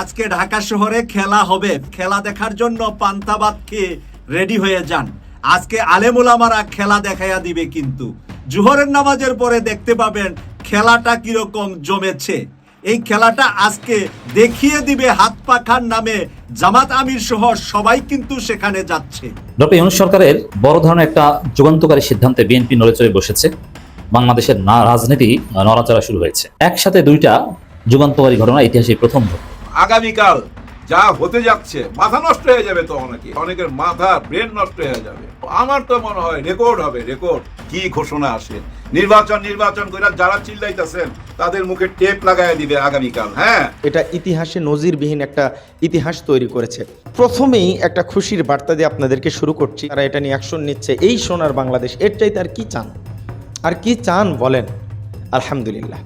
আজকে ঢাকা শহরে খেলা হবে। খেলা দেখার জন্য পান্তাবাদ খেয়ে রেডি হয়ে যান। আজকে আলেমুলামারা খেলা দেখাইয়া দিবে কিন্তু। জুহরের নামাজের পরে দেখতে পাবেন খেলাটা কীরকম জমেছে। এই খেলাটা আজকে দেখিয়ে দিবে হাত পাখার নামে জামাত আমির সহ সবাই কিন্তু সেখানে যাচ্ছে। ডক্টর ইউনুস সরকারের বড় ধরনের একটা যুগান্তকারী সিদ্ধান্তে বিএনপি নড়েচড়ে বসেছে। বাংলাদেশের না রাজনীতি নড়াচড়া শুরু হয়েছে। একসাথে দুইটা যুগান্তকারী ঘটনা ইতিহাসে প্রথম ঘটনা। আগামীকাল যা হতে যাচ্ছে, মাথা নষ্ট হয়ে যাবে তো অনেকে। অনেকের মাথা ব্রেন নষ্ট হয়ে যাবে। আমার তো মনে হয় রেকর্ড হবে রেকর্ড কি ঘোষণা আসে? নির্বাচন নির্বাচন করে যারা চিল্লাইতেছেন, তাদের মুখে টেপ লাগাই দিবে আগামীকাল হ্যাঁ? এটা ইতিহাসে নজিরবিহীন একটা ইতিহাস তৈরি করেছে। প্রথমেই একটা খুশির বার্তা দিয়ে আপনাদেরকে শুরু করছি। তারা এটা নিয়ে অ্যাকশন নিচ্ছে। এই সোনার বাংলাদেশ, এর চাইতে আর কি চান? আর কি চান বলেন? আলহামদুলিল্লাহ।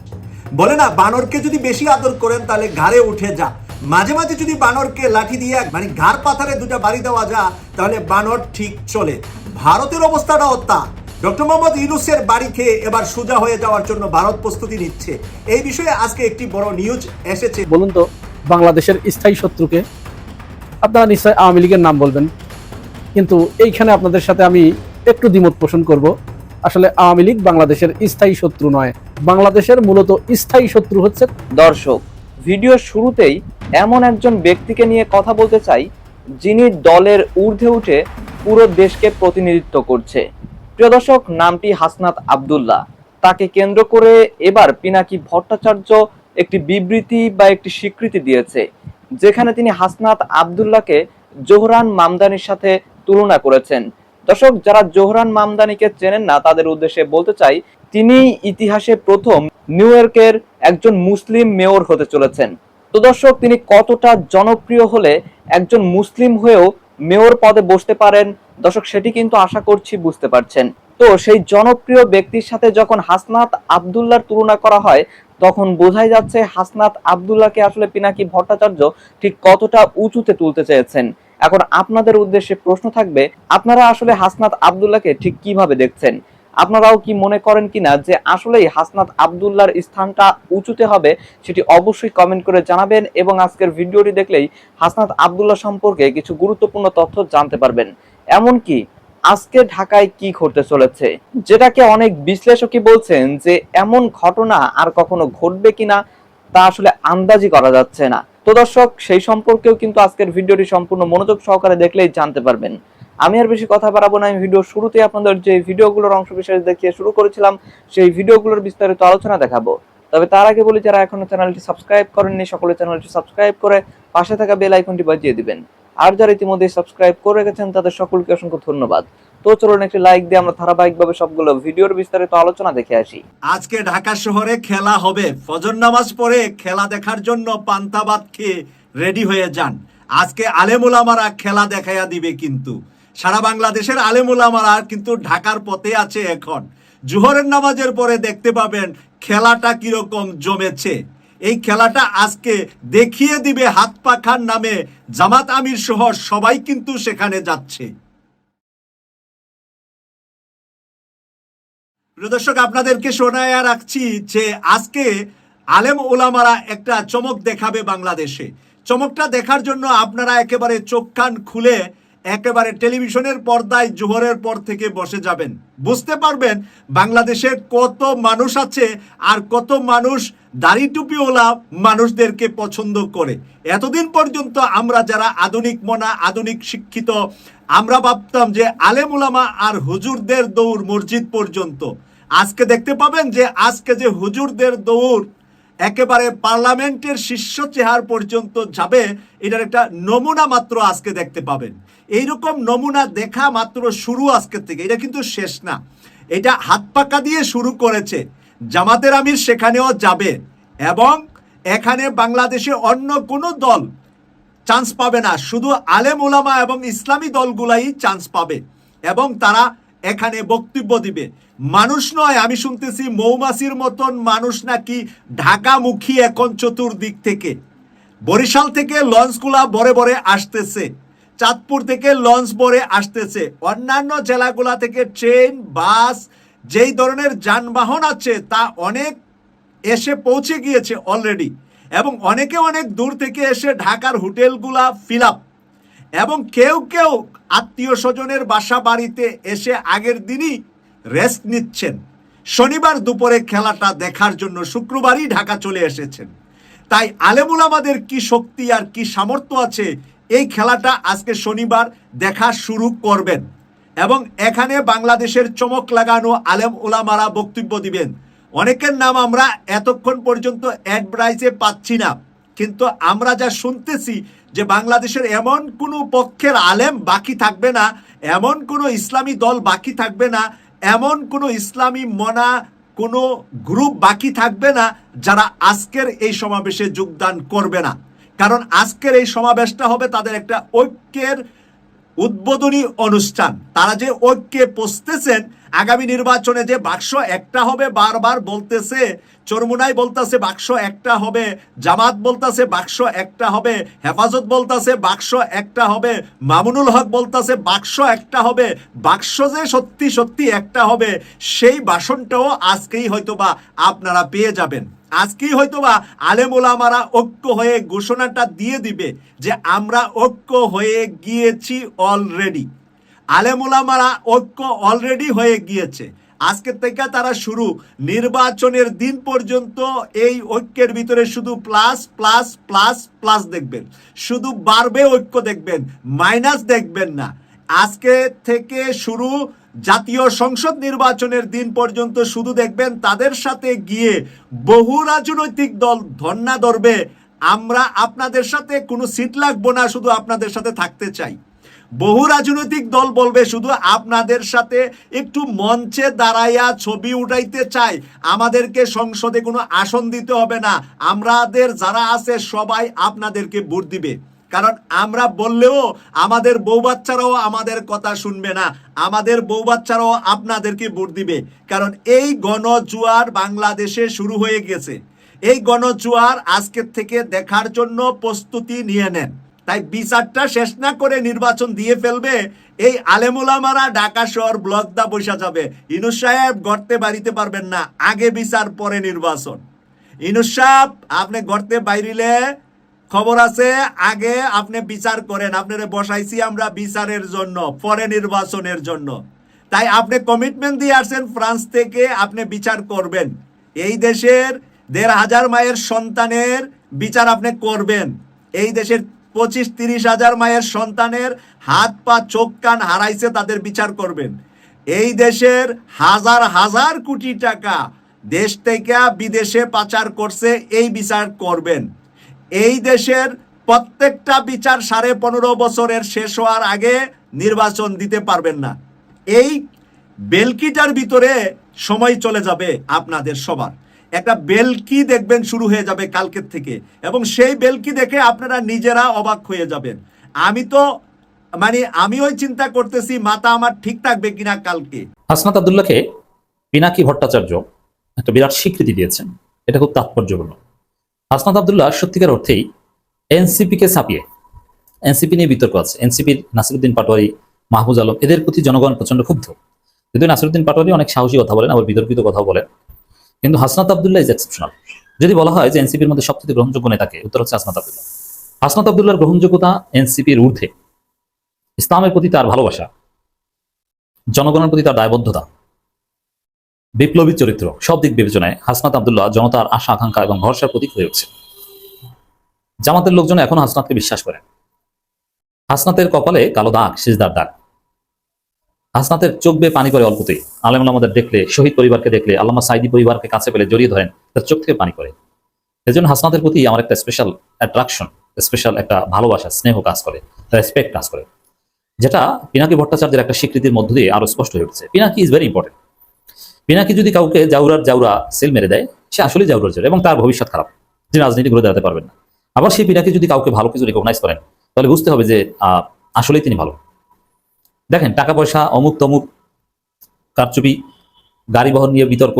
বলে না, বানরকে যদি বেশি আদর করেন তাহলে ঘাড়ে উঠে যা। মাঝে মাঝে যদি বানরকে লাঠি দিয়ে মানে ঘাড় পাথারে দুটা বাড়ি দেওয়া যা, তাহলে বানর ঠিক চলে। ভারতের অবস্থাটাও তা ডক্টর মোহাম্মদ ইউনুসের বাড়ি খেয়ে এবার সোজা হয়ে যাওয়ার জন্য ভারত প্রস্তুতি নিচ্ছে। এই বিষয়ে আজকে একটি বড় নিউজ এসেছে। বলুন তো, বাংলাদেশের স্থায়ী শত্রুকে? আপনারা নিশ্চয় আওয়ামী লীগের নাম বলবেন। কিন্তু এইখানে আপনাদের সাথে আমি একটু দ্বিমত পোষণ করব। আসলে আওয়ামী লীগ বাংলাদেশের স্থায়ী শত্রু নয়। বাংলাদেশের মূলত স্থায়ী শত্রু হচ্ছে দর্শক। ভিডিও শুরুতেই এমন একজন ব্যক্তিকে নিয়ে কথা বলতে চাই, যিনি দলের ঊর্ধ্বে উঠে পুরো দেশকে প্রতিনিধিত্ব করছে। প্রিয় দর্শক, নামটি হাসনাত আব্দুল্লাহ। তাকে কেন্দ্র করে এবার পিনাকি ভট্টাচার্য একটি বিবৃতি বা একটি স্বীকৃতি দিয়েছে, যেখানে তিনি হাসনাত আব্দুল্লাহকে জোহরান মামদানির সাথে তুলনা করেছেন। দর্শক, যারা জোহরান মামদানিকে চেনেন না, তাদের উদ্দেশ্যে বলতে চাই, তিনি ইতিহাসে প্রথম নিউ ইয়র্কের একজন মুসলিম মেয়র হতে চলেছেন। তো দর্শক, তিনি কতটা জনপ্রিয় হলে একজন মুসলিম হয়েও মেয়র পদে বসতে পারেন? দর্শক, সেটি কিন্তু আশা করছি বুঝতে পারছেন। তো সেই জনপ্রিয় ব্যক্তির সাথে যখন হাসনাত আব্দুল্লাহর তুলনা করা হয়, তখন বোঝাই যাচ্ছে হাসনাত আব্দুল্লাহকে আসলে পিনাকি ভট্টাচার্য ঠিক কতটা উঁচুতে তুলতে চেয়েছেন। এখন আপনাদের উদ্দেশ্যে প্রশ্ন থাকবে, আপনারা আসলে হাসনাত আবদুল্লাহকে ঠিক কীভাবে দেখছেন? আপনারাও কি মনে করেন কিনা যে আসলেই হাসনাত আব্দুল্লাহর স্থানটা উঁচুতে হবে সেটি অবশ্যই কমেন্ট করে জানাবেন এবং আজকের ভিডিওটি দেখলেই হাসনাত আব্দুল্লাহ সম্পর্কে কিছু গুরুত্বপূর্ণ তথ্য জানতে পারবেন। এমনকি আজকে ঢাকায় কি ঘটতে চলেছে? যেটাকে অনেক বিশ্লেষকই বলছেন যে এমন ঘটনা আর কখনো ঘটবে কিনা তা আসলে আন্দাজি করা যাচ্ছে না। তো দর্শক, সেই সম্পর্কেও কিন্তু আজকের ভিডিওটি সম্পূর্ণ মনোযোগ সহকারে দেখলেই জানতে পারবেন। আমি আর বেশি কথা বাড়াবো না, আমি ভিডিও শুরুতে আপনাদের যে ভিডিওগুলোর অংশ বিশেষ দেখিয়ে শুরু করেছিলাম, সেই ভিডিওগুলোর বিস্তারিত আলোচনা দেখাবো। তবে তার আগে বলি, যারা এখনও চ্যানেলটি সাবস্ক্রাইব করেননি, সকলে চ্যানেলটি সাবস্ক্রাইব করে পাশে থাকা বেল আইকনটি বাজিয়ে দিবেন। আর যারা ইতিমধ্যে সাবস্ক্রাইব করে রেখেছেন, তাদের সকলকে অসংখ্য ধন্যবাদ। তো চলুন একটি লাইক দিয়ে আমরা ধারাবাহিকভাবে সবগুলো ভিডিওর বিস্তারিত আলোচনা দেখে আসি। আজকে ঢাকা শহরে খেলা হবে। ফজর নামাজ পড়ে খেলা দেখার জন্য পান্তাবাদ খেয়ে রেডি হয়ে যান। আজকে আলেমুলামারা খেলা দেখাইয়া দিবে কিন্তু। সারা বাংলাদেশের আলেমুলামারা কিন্তু ঢাকার পথে আছে এখন। জুহরের নামাজের পরে দেখতে পাবেন খেলাটা কীরকম জমেছে। এই খেলাটা আজকে দেখিয়ে দিবে হাত পাখার নামে জামাত আমির সহ সবাই কিন্তু সেখানে যাচ্ছে। প্রিয় দর্শক, আপনাদেরকে শোনায় রাখছি যে আজকে আলেম ওলামারা একটা চমক দেখাবে বাংলাদেশে। চমকটা দেখার জন্য আপনারা একেবারে চোখ কান খুলে একেবারে টেলিভিশনের পর্দায় জোহরের পর থেকে বসে যাবেন। বুঝতে পারবেন বাংলাদেশে কত মানুষ আছে আর কত মানুষ দাড়ি টুপিওয়ালা মানুষদেরকে পছন্দ করে। এতদিন পর্যন্ত আমরা যারা আধুনিক মনা, আধুনিক শিক্ষিত, আমরা ভাবতাম যে আলেম ওলামা আর হুজুরদের দৌড় মসজিদ পর্যন্ত। আজকে দেখতে পাবেন যে আজকে যে হুজুরদের দৌড় একেবারে পার্লামেন্টের শীর্ষ চেহার পর্যন্ত যাবে, এটার একটা নমুনা মাত্র আজকে দেখতে পাবেন। এইরকম নমুনা দেখা মাত্র শুরু আজকে থেকে, এটা কিন্তু শেষ না। এটা হাত পাকা দিয়ে শুরু করেছে। জামাতের আমির সেখানেও যাবে এবং এখানে বাংলাদেশে অন্য কোনো দল চান্স পাবে না। শুধু আলেম ওলামা এবং ইসলামী দলগুলাই চান্স পাবে এবং তারা এখানে বক্তব্য দিবে। মানুষ নয়, আমি শুনতেছি মৌমাছির মতন মানুষ নাকি ঢাকামুখী এখন চতুর্দিক থেকে। বরিশাল থেকে লঞ্চগুলা বরে বরে আসতেছে। চাঁদপুর থেকে লঞ্চ বরে আসতেছে। অন্যান্য জেলাগুলা থেকে ট্রেন, বাস, যেই ধরনের যানবাহন আছে, তা অনেক এসে পৌঁছে গিয়েছে অলরেডি এবং অনেকে অনেক দূর থেকে এসে ঢাকার হোটেলগুলা ফিল আপ এবং কেউ কেউ আত্মীয় স্বজনের বাসা বাড়িতে এসে আগের দিনই রেস্ট নিচ্ছেন। শনিবার দুপুরে খেলাটা দেখার জন্য শুক্রবারই ঢাকা চলে এসেছেন। তাই আলেমুল আমাদের কি শক্তি আর কি সামর্থ্য আছে, এই খেলাটা আজকে শনিবার দেখা শুরু করবেন। এবং এখানে বাংলাদেশের চমক লাগানো আলেম ওলামারা বক্তব্য দিবেন। অনেকের নাম আমরা এতক্ষণ পর্যন্ত অ্যাডভাইসে পাচ্ছি না, কিন্তু আমরা যা শুনতেছি যে বাংলাদেশের এমন কোনো পক্ষের আলেম বাকি থাকবে না, এমন কোনো ইসলামী দল বাকি থাকবে না, এমন কোনো ইসলামী মনা কোনো গ্রুপ বাকি থাকবে না যারা আজকের এই সমাবেশে যোগদান করবে না। কারণ আজকের এই সমাবেশটা হবে তাদের একটা ঐক্যের উদ্বোধনী অনুষ্ঠান। তারা যে ঐক্যে পৌঁছতেছেন আগামী নির্বাচনে যে বাক্স একটা হবে বারবার বলতেছে, চরমুনাই বলতেছে বাক্স একটা হবে, জামাত বলতেছে বাক্স একটা হবে, হেফাজত বলতেছে বাক্স একটা হবে, মামুনুল হক বলতেছে বাক্স একটা হবে, বাক্স যে সত্যি সত্যি একটা হবে, সেই বাসনটাও আজকেই হয়তোবা আপনারা পেয়ে যাবেন। আজকেই হয়তোবা আলেম ওলামারা ঐক্য হয়ে ঘোষণাটা দিয়ে দিবে যে আমরা ঐক্য হয়ে গিয়েছি অলরেডি আলেম ওলামারা ঐক্য অলরেডি হয়ে গিয়েছে। আজকের থেকে তারা শুরু। নির্বাচনের দিন পর্যন্ত এই ঐক্যের ভিতরে শুধু প্লাস প্লাস প্লাস প্লাস দেখবেন। শুধু বাড়বে ঐক্য দেখবেন মাইনাস দেখবেন না। আজকে থেকে শুরু জাতীয় সংসদ নির্বাচনের দিন পর্যন্ত শুধু দেখবেন তাদের সাথে গিয়ে বহু রাজনৈতিক দল ধর্ণা ধরবে। আমরা আপনাদের সাথে কোনো সিট লাগবো না, শুধু আপনাদের সাথে থাকতে চাই। বহু রাজনৈতিক দল বলবে শুধু আপনাদের সাথে একটু মঞ্চে দাঁড়াইয়া ছবি উঠাইতে চাই। আমাদেরকে সংসদে কোনো আসন দিতে হবে না। আমাদের যারা আছে সবাই আপনাদেরকে ভোট দিবে। কারণ আমরা বললেও আমাদের বউ বাচ্চারাও আমাদের কথা শুনবে না। আমাদের বউ বাচ্চারাও আপনাদেরকে ভোট দিবে। কারণ এই গণজুয়ার বাংলাদেশে শুরু হয়ে গেছে। এই গণজুয়ার আজকের থেকে দেখার জন্য প্রস্তুতি নিয়ে নেন। তাই বিচারটা শেষ না করে নির্বাচন দিয়ে ফেলবে এই আলেমুলামারা ঢাকা শহর ব্লক দা বসা যাবে। ইনুস সাহেব গর্তে বাড়িতে পারবেন না, আগে বিচার, পরে নির্বাচন। ইনুস সাহেব, আপনি গর্তে বাইরিলে খবর আছে, আগে আপনি বিচার করেন, আপনারে বসাইছি আমরা বিচারের জন্য, পরে নির্বাচনের জন্য। তাই আপনি কমিটমেন্ট দিয়ে আসছেন ফ্রান্স থেকে আপনি বিচার করবেন। এই দেশের দেড় হাজার মায়ের সন্তানের বিচার আপনি করবেন। এই দেশের পঁচিশ, তিরিশ হাজার মায়ের সন্তানের হাত, পা, চোখ, কান হারাইছে, তাদের বিচার করবেন। এই দেশের হাজার হাজার কোটি টাকা দেশ থেকে বিদেশে পাচার করছে, এই বিচার করবেন। এই দেশের প্রত্যেকটা বিচার সাড়ে পনেরো বছরের শেষ হওয়ার আগে নির্বাচন দিতে পারবেন না। এই বেলকিটার ভিতরে সময় চলে যাবে আপনাদের সবার। একটা বেলকি দেখবেন শুরু হয়ে যাবে কালকের থেকে। এবং সেই বেলকি দেখে আপনারা নিজেরা অবাক হয়ে যাবেন। আমি তো মানে আমি ওই চিন্তা করতেছি, মাথা আমার ঠিক থাকবে কিনা কালকে। হাসনাত আবদুল্লাহকে পিনাকি ভট্টাচার্য একটা বিরাট স্বীকৃতি দিয়েছেন। এটা খুব তাৎপর্যপূর্ণ। হাসনাত আবদুল্লাহ সত্যিকার অর্থেই এনসিপি কে ছাপিয়ে, এনসিপি নিয়ে বিতর্ক আছে। এনসিপির নাসিরুদ্দিন পাটোয়ারি, মাহবুজ আলম, এদের প্রতি জনগণ প্রচণ্ড ক্ষুব্ধ। যদিও নাসিরুদ্দিন পাটোয়ারি অনেক সাহসী কথা বলেন, আবার বিতর্কিত কথা বলেন। কিন্তু হাসনাত আবদুল্লাহ ইজ এক্সেপশনাল যদি বলা হয় যে এনসিপির মধ্যে সবচেয়ে গ্রহণযোগ্য নেতাকে উত্তর হচ্ছে হাসনাত আবদুল্লাহ। হাসনাত আবদুল্লাহর গ্রহণযোগ্যতা এনসিপির ঊর্ধ্বে। ইসলামের প্রতি তার ভালোবাসা, জনগণের প্রতি তার দায়বদ্ধতা, বিপ্লবী চরিত্র, সব দিক বিবেচনায় হাসনাত আবদুল্লাহ জনতার আশা, আকাঙ্ক্ষা এবং ভরসার প্রতীক হয়ে উঠছে। জামাতের লোকজন এখন হাসনাতকে বিশ্বাস করে হাসনাতের কপালে কালো দাগ, সিজদার দাগ। হাসনাতের চোখ বেয়ে পানি করে অল্পতেই। আলেম আমাদের দেখলে, শহীদ পরিবারকে দেখলে, আল্লামা সাইদি পরিবারকে কাছে পেলে জড়িয়ে ধরেন, তার চোখ থেকে পানি করে এজন্য হাসনাতের প্রতি আমার একটা স্পেশাল অ্যাট্রাকশন স্পেশাল একটা ভালোবাসা, স্নেহ কাজ করে রেসপেক্ট কাজ করে। যেটা পিনাকি ভট্টাচার্যের একটা স্বীকৃতির মধ্য দিয়ে আরও স্পষ্ট হয়ে উঠছে। Pinaki is very important Pinaki যদি কাউকে জাউরার জাউরা সেল মেরে দেয়, সে আসলে জাউরার জাউরা এবং তার ভবিষ্যৎ খারাপ। তিনি রাজনীতি ঘুরে দাঁড়াতে পারবেন না। আবার সেই পিনাকি যদি কাউকে ভালো কিছু রেকগনাইজ করেন, তাহলে বুঝতে হবে যে আসলেই তিনি ভালো। দেখেন টাকা পয়সা অমুক তমুক কারচুপি গাড়ি বহন নিয়ে বিতর্ক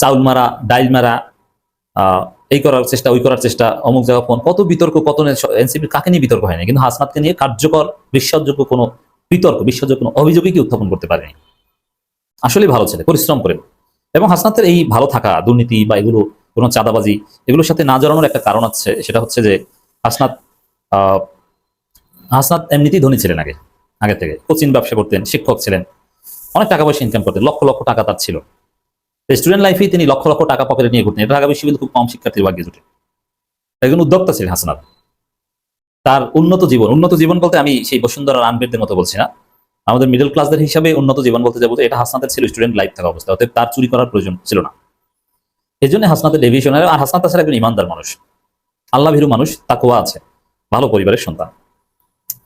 চাউল মারা, ডাইল মারা এই করার চেষ্টা, ওই করার চেষ্টা, অমুক জায়গা ফোন, কত বিতর্ক, কত এনসিপির কাকে নিয়ে বিতর্ক হয়নি? কিন্তু হাসনাতকে নিয়ে কার্যকর, বিশ্বাসযোগ্য কোনো বিতর্ক, বিশ্বাসযোগ্য কোনো অভিযোগই কি উত্থাপন করতে পারেনি? আসলে ভালো ছেলে, পরিশ্রম করে। এবং হাসনাতের এই ভালো থাকা, দুর্নীতি বা এগুলো কোনো চাঁদাবাজি, এগুলোর সাথে না জড়ানোর একটা কারণ আছে, সেটা হচ্ছে যে হাসনাত হাসনাত এমনিতেই ধনী ছিলেন আগে। আগে থেকে। কোচিং ব্যবসা করতেন, শিক্ষক ছিলেন। অনেক টাকা পয়সা ইনকাম করতেন, লক্ষ লক্ষ টাকা তার ছিল। স্টুডেন্ট লাইফেই তিনি লক্ষ লক্ষ টাকা পকেটে নিয়ে ঘুরতেন। ঢাকা বিশ্ববিদ্যালয় খুব কম শিক্ষার্থীর ভাগ্যে জুটে। একজন উদ্যোক্তা ছিলেন হাসনাত তার উন্নত জীবন উন্নত জীবন বলতে আমি সেই বসুন্ধরা রানবেরদের মতো বলছি না। আমাদের মিডল ক্লাসদের হিসাবে উন্নত জীবন বলতে যাব এটা হাসনাতের ছিল স্টুডেন্ট লাইফ থাকা অবস্থা। অতএব তার চুরি করার প্রয়োজন ছিল না। এই জন্য হাসনাতের ডেভিশন আর হাসনাত তাছাড়া একজন ইমানদার মানুষ। আল্লাহ ভীরু মানুষ তাকুয়া আছে, ভালো পরিবারের সন্তান।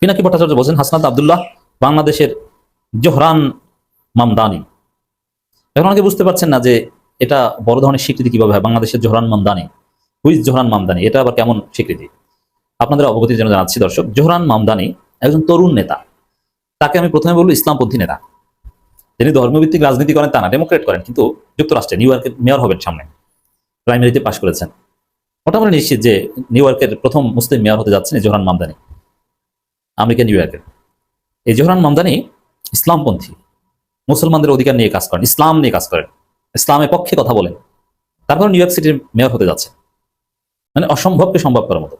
পিনাকি ভট্টাচার্য বলছেন, হাসনাত আবদুল্লাহ, বাংলাদেশের জোহরান মামদানি। এখন অনেকে বুঝতে পারছেন না যে এটা বড় ধরনের স্বীকৃতি কীভাবে হয়, বাংলাদেশের জোহরান মামদানি। হুইজ জোহরান মামদানি? এটা আবার কেমন স্বীকৃতি? আপনাদের অবগতির জন্য জানাচ্ছি, দর্শক, জোহরান মামদানি একজন তরুণ নেতা। তাকে আমি প্রথমে বলব ইসলামপন্থী নেতা। তিনি ধর্মভিত্তিক রাজনীতি করেন, তা না, ডেমোক্রেট করেন, কিন্তু যুক্তরাষ্ট্রে, নিউ ইয়র্কের মেয়র হবেন সামনে। প্রাইমারিতে পাশ করেছেন। মোটামুটি নিশ্চিত যে নিউ ইয়র্কের প্রথম মুসলিম মেয়র হতে যাচ্ছেন জোহরান মামদানি। আমেরিকা নিউ ইয়র্কের এই জোহরান মামদানি ইসলামপন্থী। মুসলমানদের অধিকার নিয়ে কাজ করেন, ইসলাম নিয়ে কাজ করেন, ইসলামের পক্ষে কথা বলেন। তারপর নিউ ইয়র্ক সিটির মেয়র হতে যাচ্ছে। মানে অসম্ভবকে সম্ভব করার মতো।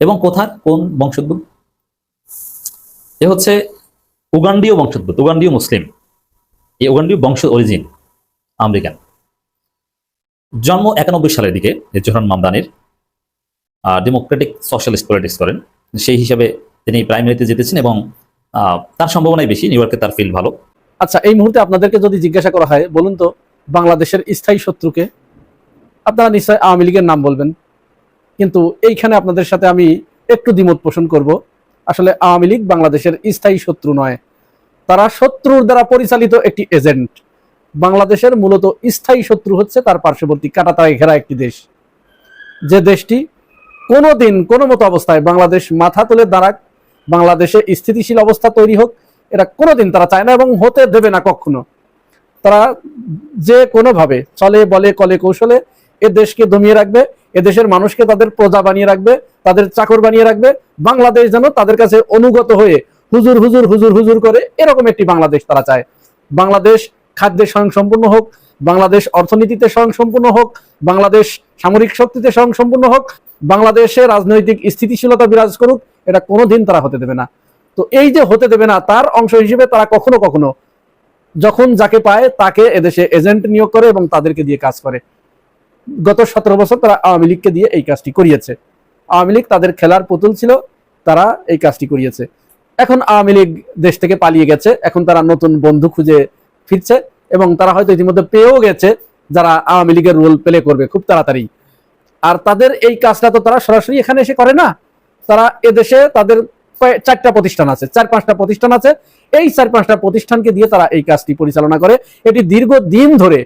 এবং কোথার? কোন বংশোদ্ভূত? এ হচ্ছে উগান্ডীয় বংশোদ্ভূত, উগান্ডীয় মুসলিম। এই উগান্ডীয় বংশ অরিজিন আমেরিকান। জন্ম একানব্বই সালের দিকে জোহরান মামদানির ডেমোক্রেটিক সোশ্যালিস্ট পলিটিক্স করেন। সেই হিসাবে তিনি প্রাইমারিতে জিতেছেন এবং তার সম্ভাবনাই বেশি, নিউ ইয়র্কে তার ফিল্ড ভালো। আচ্ছা এই মুহূর্তে আপনাদেরকে যদি জিজ্ঞাসা করা হয়, বলুন তো, বাংলাদেশের স্থায়ী শত্রুকে, আপনারা নিশ্চয় আওয়ামী লীগের নাম বলবেন। কিন্তু এইখানে আপনাদের সাথে আমি একটু দ্বিমত পোষণ করব। আসলে আওয়ামী লীগ বাংলাদেশের স্থায়ী শত্রু নয়। তারা শত্রুর দ্বারা পরিচালিত একটি এজেন্ট। বাংলাদেশের মূলত স্থায়ী শত্রু হচ্ছে তার পার্শ্ববর্তী কাটাতায় ঘেরা একটি দেশ। যে দেশটি কোনো দিন কোনো মতো অবস্থায় বাংলাদেশ মাথা তুলে দাঁড়াক বাংলাদেশে স্থিতিশীল অবস্থা তৈরি হোক, এটা কোনোদিন তারা চায় না এবং হতে দেবে না কখনো। তারা যে কোনোভাবে, চলে, বলে, কলে, কৌশলে এ দেশকে দমিয়ে রাখবে, এ দেশের মানুষকে তাদের প্রজা বানিয়ে রাখবে, তাদের চাকর বানিয়ে রাখবে, বাংলাদেশ যেন তাদের কাছে অনুগত হয়ে হুজুর হুজুর হুজুর হুজুর করে এরকম একটি বাংলাদেশ তারা চায়। বাংলাদেশ খাদ্যে স্বয়ংসম্পূর্ণ হোক, বাংলাদেশ অর্থনীতিতে স্বয়ংসম্পূর্ণ হোক, বাংলাদেশ সামরিক শক্তিতে স্বয়ংসম্পূর্ণ হোক বাংলাদেশে রাজনৈতিক স্থিতিশীলতা বিরাজ করুক, এটা কোনোদিন তারা হতে দেবে না। তো এই যে হতে দেবে না, তার অংশ হিসেবে তারা কখনো কখনো যখন যাকে পায় তাকে এদেশে এজেন্ট নিয়োগ করে এবং তাদেরকে দিয়ে কাজ করে। গত সতেরো বছর তারা আওয়ামী লীগকে দিয়ে এই কাজটি করিয়েছে। আওয়ামী লীগ তাদের খেলার পুতুল ছিল, তারা এই কাজটি করিয়েছে। এখন আওয়ামী লীগ দেশ থেকে পালিয়ে গেছে, এখন তারা নতুন বন্ধু খুঁজে ফিরছে এবং তারা হয়তো ইতিমধ্যে পেয়েও গেছে, যারা আওয়ামী লীগের রোল প্লে করবে খুব তাড়াতাড়ি আর তাদের এই কাজটা তো তারা সরাসরি এখানে এসে করে না। তারা এদেশে তাদের চারটা প্রতিষ্ঠান আছে, চার পাঁচটা প্রতিষ্ঠান আছে। এই চার পাঁচটা প্রতিষ্ঠানকে দিয়ে তারা এই কাজটি পরিচালনা করে। এটি দীর্ঘ দিন ধরে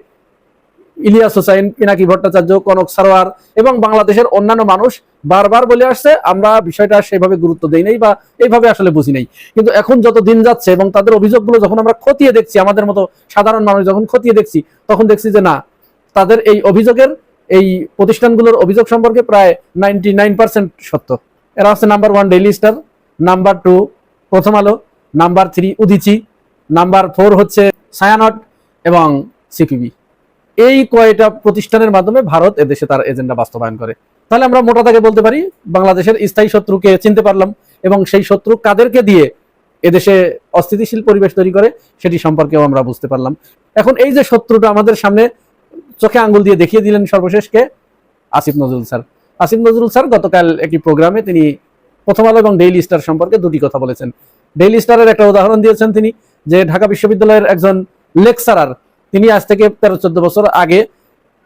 ইলিয়াস হোসাইন, পিনাকি ভট্টাচার্য, কনক সারোয়ার এবং বাংলাদেশের অন্যান্য মানুষ বারবার বলে আসছে, আমরা বিষয়টা সেভাবে গুরুত্ব দেই নাই বা এইভাবে আসলে বুঝি নাই। কিন্তু এখন যত দিন যাচ্ছে এবং তাদের অভিযোগগুলো যখন আমরা খতিয়ে দেখছি, আমাদের মতো সাধারণ মানুষ যখন খতিয়ে দেখছি, তখন দেখছি যে না, তাদের এই অভিযোগের এই প্রতিষ্ঠানগুলোর অভিযোগ সম্পর্কে প্রায় নাইনটি নাইন পার্সেন্ট সত্য। এরা হচ্ছে number one Daily Star number two Prothom Alo number three Udichi number four হচ্ছে সায়ানট এবং সিপিবি। এই কয়টা প্রতিষ্ঠানের মাধ্যমে ভারত এদেশে তার এজেন্ডা বাস্তবায়ন করে। তাহলে আমরা মোটা দাগে বলতে পারি, বাংলাদেশের স্থায়ী শত্রুকে চিনতে পারলাম এবং সেই শত্রু কাদেরকে দিয়ে এদেশে অস্থিতিশীল পরিবেশ তৈরি করে, সেটি সম্পর্কেও আমরা বুঝতে পারলাম। এখন এই যে শত্রুটা আমাদের সামনে চোখে আঙ্গুল দিয়ে দেখিয়ে দিলেন সর্বশেষকে আসিফ নজরুল স্যার। আসিফ নজরুল স্যার গতকাল একটি প্রোগ্রামে তিনি প্রথম আলো এবং ডেইলি স্টার সম্পর্কে দুটি কথা বলেছেন। ডেইলি স্টারের একটা উদাহরণ দিয়েছেন তিনি যে ঢাকা বিশ্ববিদ্যালয়ের একজন লেকচারার, তিনি আজ থেকে তেরো চোদ্দ বছর আগে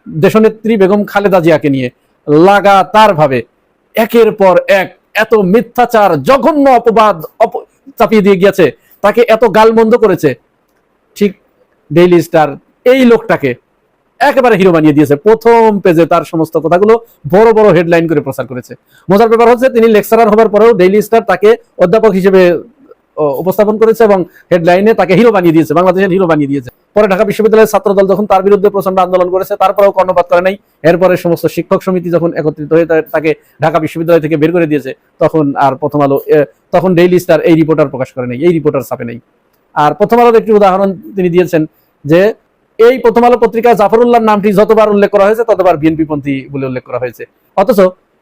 দেশনেত্রী বেগম খালেদা জিয়াকে নিয়ে লাগাতার ভাবে একের পর এক এত মিথ্যাচার, জঘন্য অপবাদ চাপিয়ে দিয়ে গিয়েছে, তাকে এত গালমন্দ করেছে। ঠিক ডেইলি স্টার এই লোকটাকে একেবারে হিরো বানিয়ে দিয়েছে। প্রথম পেজে তার সমস্ত কথাগুলো বড় বড় হেডলাইন করে প্রচার করেছে। মজার ব্যাপার হচ্ছে, তিনি লেকচারার হবার পরেও ডেইলি স্টার তাকে অধ্যাপক হিসেবে উপস্থাপন করেছে এবং হেডলাইনে তাকে হিরো বানিয়ে দিয়েছে, বাংলাদেশের হিরো বানিয়ে দিয়েছে। পরে ঢাকা বিশ্ববিদ্যালয়ের ছাত্রদল যখন তার বিরুদ্ধে প্রচণ্ড আন্দোলন করেছে, তারপরেও কর্ণপাত করে নাই। এরপরে সমস্ত শিক্ষক সমিতি যখন একত্রিত হয়ে তাকে ঢাকা বিশ্ববিদ্যালয় থেকে বের করে দিয়েছে, তখন আর প্রথম আলো তখন ডেইলি স্টার এই রিপোর্টার প্রকাশ করে নাই, এই রিপোর্টার ছাপে নাই। আর প্রথম আলোর একটি উদাহরণ তিনি দিয়েছেন যে এই প্রথম আলো পত্রিকায় জাফরুল্লাহর নামটি যতবার উল্লেখ করা হয়েছে, ততবার বিএনপি পন্থী বলে উল্লেখ করা হয়েছে। অথচ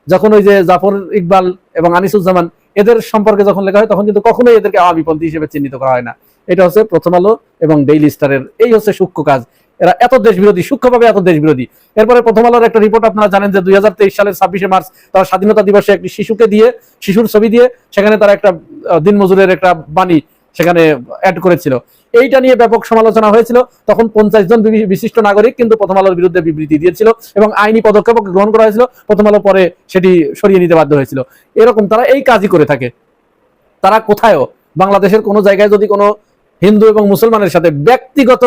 যখন ওই যে জাফর ইকবাল এবং আনিসুজ্জামান এদের সম্পর্কে যখন লেখা হয়, তখন কিন্তু কখনোই এদেরকে আওয়ামী পন্থী হিসেবে চিহ্নিত করা হয় না। এটা হচ্ছে প্রথম আলো এবং ডেইলি স্টারের এই হচ্ছে সূক্ষ্ম কাজ। এরা এত দেশ বিরোধী সূক্ষ্মভাবে এত দেশ বিরোধী এরপরে প্রথম আলোর একটা রিপোর্ট আপনারা জানেন যে দুই হাজার তেইশ সালের ছাব্বিশে মার্চ তারা স্বাধীনতা দিবসে একটি শিশুকে দিয়ে, শিশুর ছবি দিয়ে, সেখানে তারা একটা দিনমজুরের একটা বাণী সেখানে অ্যাড করেছিল। এইটা নিয়ে ব্যাপক সমালোচনা হয়েছিল। তখন পঞ্চাশ জন বিশিষ্ট নাগরিক কিন্তু প্রথম আলোর বিরুদ্ধে বিবৃতি দিয়েছিল এবং আইনি পদক্ষেপ গ্রহণ করা হয়েছিল। প্রথম আলো পরে সেটি সরিয়ে নিতে বাধ্য হয়েছিল। এরকম তারা এই কাজই করে থাকে। তারা কোথায়ও? বাংলাদেশের কোনো জায়গায় যদি কোনো হিন্দু এবং মুসলমানের সাথে ব্যক্তিগত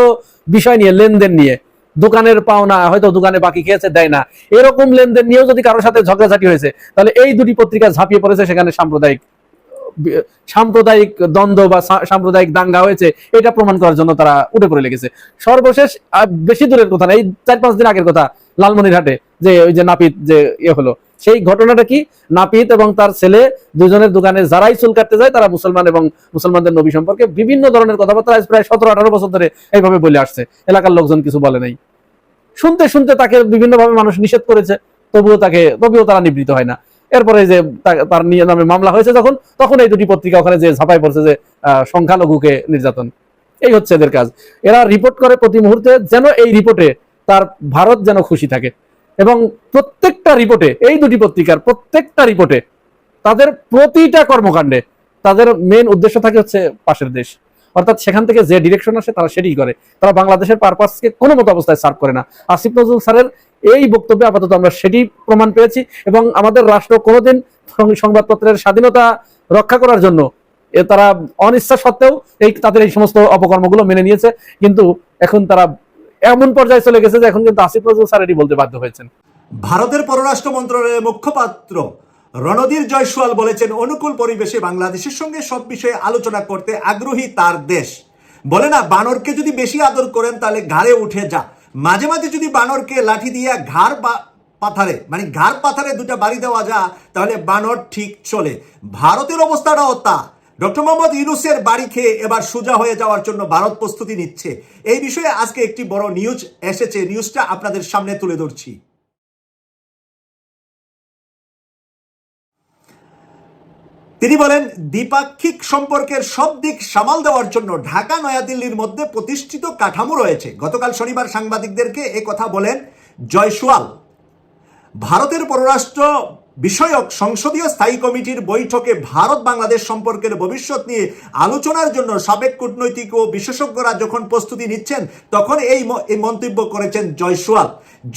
বিষয় নিয়ে, লেনদেন নিয়ে, দোকানের পাওনা, হয়তো দোকানে বাকি খেয়েছে, দেয় না। এরকম লেনদেন নিয়েও যদি কারোর সাথে ঝগড়াঝাটি হয়েছে, তাহলে এই দুটি পত্রিকা ঝাঁপিয়ে পড়েছে সেখানে সাম্প্রদায়িক সাম্প্রদায়িক দ্বন্দ্ব বা সাম্প্রদায়িক দাঙ্গা হয়েছে, এটা প্রমাণ করার জন্য তারা উঠে পড়ে লেগেছে। সর্বশেষ বেশি দূরের কথা এই চার পাঁচ দিন আগের কথা, লালমনিরহাটে যে ওই যে নাপিত যে ইয়ে হলো, সেই ঘটনাটা কি? নাপিত এবং তার ছেলে দুজনের দোকানে যারাই চুল কাটতে যায়, তারা মুসলমান এবং মুসলমানদের নবী সম্পর্কে বিভিন্ন ধরনের কথাবার্তা প্রায় সতেরো, আঠারো বছর ধরে এইভাবে বলে আসছে। এলাকার লোকজন কিছু বলে নাই। শুনতে শুনতে তাকে বিভিন্নভাবে মানুষ নিষেধ করেছে, তবুও তাকে, তবুও তারা নিবৃত হয় না। এরপরে যে তার নিয়ে নামে মামলা হয়েছে যখন, তখন এই দুটি পত্রিকা ওখানে যে ঝাঁপাই পড়ছে যে সংখ্যালঘুকে নির্যাতন। এই হচ্ছে এদের কাজ। এরা রিপোর্ট করে প্রতি মুহূর্তে যেন এই রিপোর্টে তার ভারত যেন খুশি থাকে। এবং প্রত্যেকটা রিপোর্টে, এই দুটি পত্রিকার প্রত্যেকটা রিপোর্টে তাদের প্রতিটা কর্মকাণ্ডে তাদের মেন উদ্দেশ্য থাকে হচ্ছে পাশের দেশ। অর্থাৎ সেখান থেকে যে ডিরেকশন আসে তারা সেটাই করে। তারা বাংলাদেশের পারপাসকে কোনো মতো অবস্থায় সার্ভ করে না। আসিফ নজরুল স্যারের এই বক্তব্যে আপাতত আমরা সেটি প্রমাণ পেয়েছি এবং আমাদের রাষ্ট্র কোনোদিন সংবাদপত্রের স্বাধীনতা রক্ষা করার জন্য তারা অনিচ্ছা সত্ত্বেও এই তাদের এই সমস্ত অপকর্মগুলো মেনে নিয়েছে। কিন্তু এখন তারা এমন পর্যায়ে চলে গেছে যে এখন কিন্তু আসিফ নজরুল স্যার এটি বলতে বাধ্য হয়েছেন। ভারতের পররাষ্ট্র মন্ত্রণালয়ের মুখপাত্র রণধীর জয়সওয়াল বলেছেন, অনুকূল পরিবেশে বাংলাদেশের সঙ্গে সব বিষয়ে আলোচনা করতে আগ্রহী তার দেশ। বলে না, বানরকে যদি বেশি আদর করেন তাহলে ঘাড়ে উঠে যা। মাঝে মাঝে যদি বানরকে লাঠি দিয়া ঘাড় পাথারে মানে ঘাড় পাথারে দুটা বাড়ি দেওয়া যা তাহলে বানর ঠিক চলে। ভারতের অবস্থাটাও তা। ডক্টর মোহাম্মদ ইউনুসের বাড়ি খেয়ে এবার সোজা হয়ে যাওয়ার জন্য ভারত প্রস্তুতি নিচ্ছে। এই বিষয়ে আজকে একটি বড় নিউজ এসেছে। নিউজটা আপনাদের সামনে তুলে ধরছি। তিনি বলেন, দ্বিপাক্ষিক সম্পর্কের সব দিক সামাল দেওয়ার জন্য ঢাকা, নয়াদিল্লির মধ্যে প্রতিষ্ঠিত কাঠামো রয়েছে। গতকাল শনিবার সাংবাদিকদেরকে কথা বলেন জয়সওয়াল। ভারতের পররাষ্ট্র বিষয়ক সংসদীয় স্থায়ী কমিটির বৈঠকে ভারত বাংলাদেশ সম্পর্কের ভবিষ্যৎ নিয়ে আলোচনার জন্য সাবেক কূটনৈতিক ও বিশেষজ্ঞরা যখন প্রস্তুতি নিচ্ছেন, তখন এই মন্তব্য করেছেন জয়সওয়াল।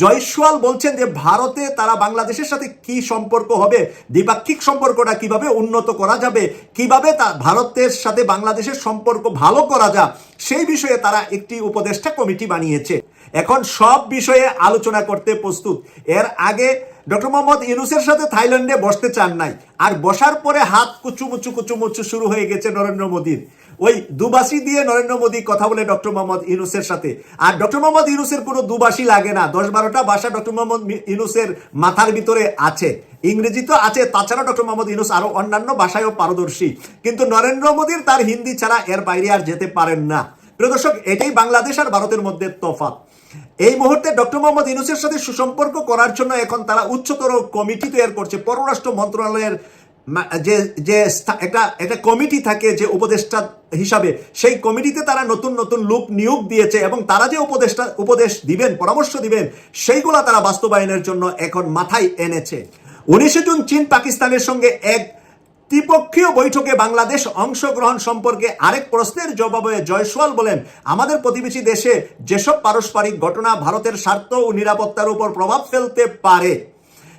জয়সওয়াল বলছেন যে ভারতে তারা বাংলাদেশের সাথে কি সম্পর্ক হবে, দ্বিপাক্ষিক সম্পর্কটা কীভাবে উন্নত করা যাবে, কীভাবে তা ভারতের সাথে বাংলাদেশের সম্পর্ক ভালো করা যা, সেই বিষয়ে তারা একটি উপদেষ্টা কমিটি বানিয়েছে। এখন সব বিষয়ে আলোচনা করতে প্রস্তুত। এর আগে ডক্টর মোহাম্মদ ইউনুসের সাথে থাইল্যান্ডে বসতে চান নাই। আর বসার পরে হাত কুচুমুচু কুচুমুচু শুরু হয়ে গেছে নরেন্দ্র মোদীর। ওই দুবাসী দিয়ে নরেন্দ্র মোদী কথা বলে ডক্টর মোহাম্মদ ইউনুসের সাথে। আর ডক্টর মোহাম্মদ ইউনুসের কোনো দুবাসী লাগে না। দশ বারোটা ভাষা ডক্টর মোহাম্মদ ইউনুসের মাথার ভিতরে আছে। ইংরেজি তো আছে তাছাড়া ডক্টর মোহাম্মদ ইউনুস আরও অন্যান্য ভাষায়ও পারদর্শী। কিন্তু নরেন্দ্র মোদীর তার হিন্দি ছাড়া এর বাইরে আর যেতে পারেন না। প্রিয় দর্শক, এটাই বাংলাদেশ আর ভারতের মধ্যে তফাৎ। এই মুহূর্তে ডক্টর মোহাম্মদ ইউনুসের সাথে সুসম্পর্ক করার জন্য এখন তারা উচ্চতর কমিটি তৈরি করছে। পররাষ্ট্র মন্ত্রণালয়ের যে যে একটা একটা কমিটি থাকে যে উপদেষ্টা হিসাবে, সেই কমিটিতে তারা নতুন নতুন লোক নিয়োগ দিয়েছে এবং তারা যে উপদেষ্টা, উপদেশ দিবেন, পরামর্শ দিবেন, সেইগুলা তারা বাস্তবায়নের জন্য এখন মাথায় এনেছে। উনিশে জুন চীন পাকিস্তানের সঙ্গে এক ত্রিপক্ষীয় বৈঠকে বাংলাদেশ অংশগ্রহণ সম্পর্কে আরেক প্রশ্নের জবাবে জয়সওয়াল বলেন, আমাদের প্রতিবেশী দেশে যেসব পারস্পরিক ঘটনা ভারতের স্বার্থ ও নিরাপত্তার উপর প্রভাব ফেলতে পারে,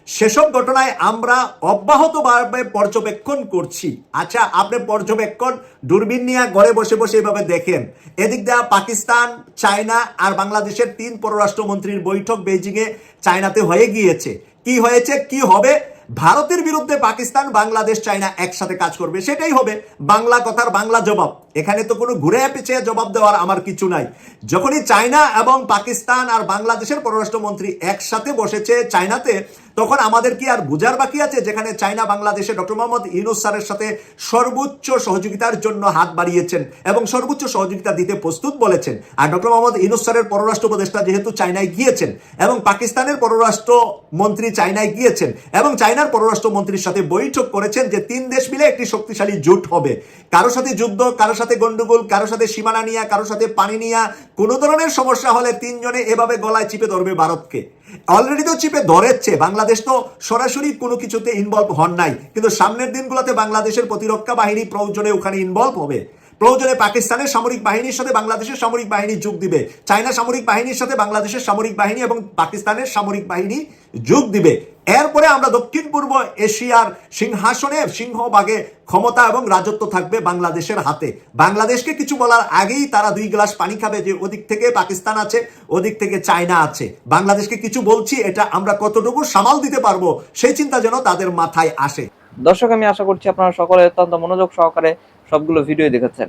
সেসব ঘটনায় আমরা অব্যাহতভাবে পর্যবেক্ষণ করছি। আচ্ছা আপনি পর্যবেক্ষণ দূরবীন নিয়ে ঘরে বসে বসে এভাবে দেখেন। এদিক দিয়ে পাকিস্তান, চায়না আর বাংলাদেশের তিন পররাষ্ট্রমন্ত্রীর বৈঠক বেইজিংয়ে চায়নাতে হয়ে গিয়েছে। কি হয়েছে, কি হবে ভারতের বিরুদ্ধে পাকিস্তান বাংলাদেশ চায়না একসাথে কাজ করবে সেটাই হবে বাংলা কথার বাংলা জবাব। এখানে তো কোনো ঘুরে পেঁচে জবাব দেওয়ার আমার কিছু নাই। যখনই চায়না এবং পাকিস্তান আর বাংলাদেশের পররাষ্ট্রমন্ত্রী একসাথে বসেছে চায়নাতে, তখন আমাদের কি আর বুঝার বাকি আছে যেখানে চায়না, বাংলাদেশে ডক্টর মোহাম্মদ ইউনুস স্যারের সাথে সর্বোচ্চ সহযোগিতার জন্য হাত বাড়িয়েছেন এবং সর্বোচ্চ সহযোগিতা দিতে প্রস্তুত বলেছেন? আর ডক্টর মোহাম্মদ ইউনুস স্যারের পররাষ্ট্র উপদেষ্টা যেহেতু চায়নায় গিয়েছেন এবং পাকিস্তানের পররাষ্ট্র মন্ত্রী চায়নায় গিয়েছেন এবং চায়নার পররাষ্ট্র মন্ত্রীর সাথে বৈঠক করেছেন যে তিন দেশ মিলে একটি শক্তিশালী জোট হবে। কারও সাথে যুদ্ধ, কারও সাথে গন্ডগোল, কারও সাথে সীমানা নিয়া, কারও সাথে পানি নিয়া, কোনো ধরনের সমস্যা হলে তিনজনে এভাবে গলায় চিপে ধরবে ভারতকে। অলরেডি তো চিপে ধরেছে, বাংলাদেশ তো সরাসরি কোনো কিছুতে ইনভলভ হন নাই। কিন্তু সামনের দিনগুলোতে বাংলাদেশের প্রতিরক্ষা বাহিনী প্রয়োজনে ওখানে ইনভলভ হবে। প্রয়োজনে পাকিস্তানের সামরিক বাহিনীর সাথে বাংলাদেশের সামরিক বাহিনী যোগ দিবে। চায়না সামরিক বাহিনীর সাথে বাংলাদেশের সামরিক বাহিনী এবং পাকিস্তানের সামরিক বাহিনী যোগ দিবে। এরপরে আমরা দক্ষিণ পূর্ব এশিয়ার সিংহাসনে সিংহভাগে ক্ষমতা এবং রাজত্ব থাকবে বাংলাদেশের হাতে। বাংলাদেশকে কিছু বলার আগেই তারা দুই গ্লাস পানি খাবে যে ওদিক থেকে পাকিস্তান আছে, ওদিক থেকে চায়না আছে। বাংলাদেশকে কিছু বলছি, এটা আমরা কতটুকু সামাল দিতে পারব, সেই চিন্তা যেন তাদের মাথায় আসে। দর্শক, আমি আশা করছি আপনারা সকলে অত্যন্ত মনোযোগ সহকারে সবগুলো ভিডিও দেখেছেন।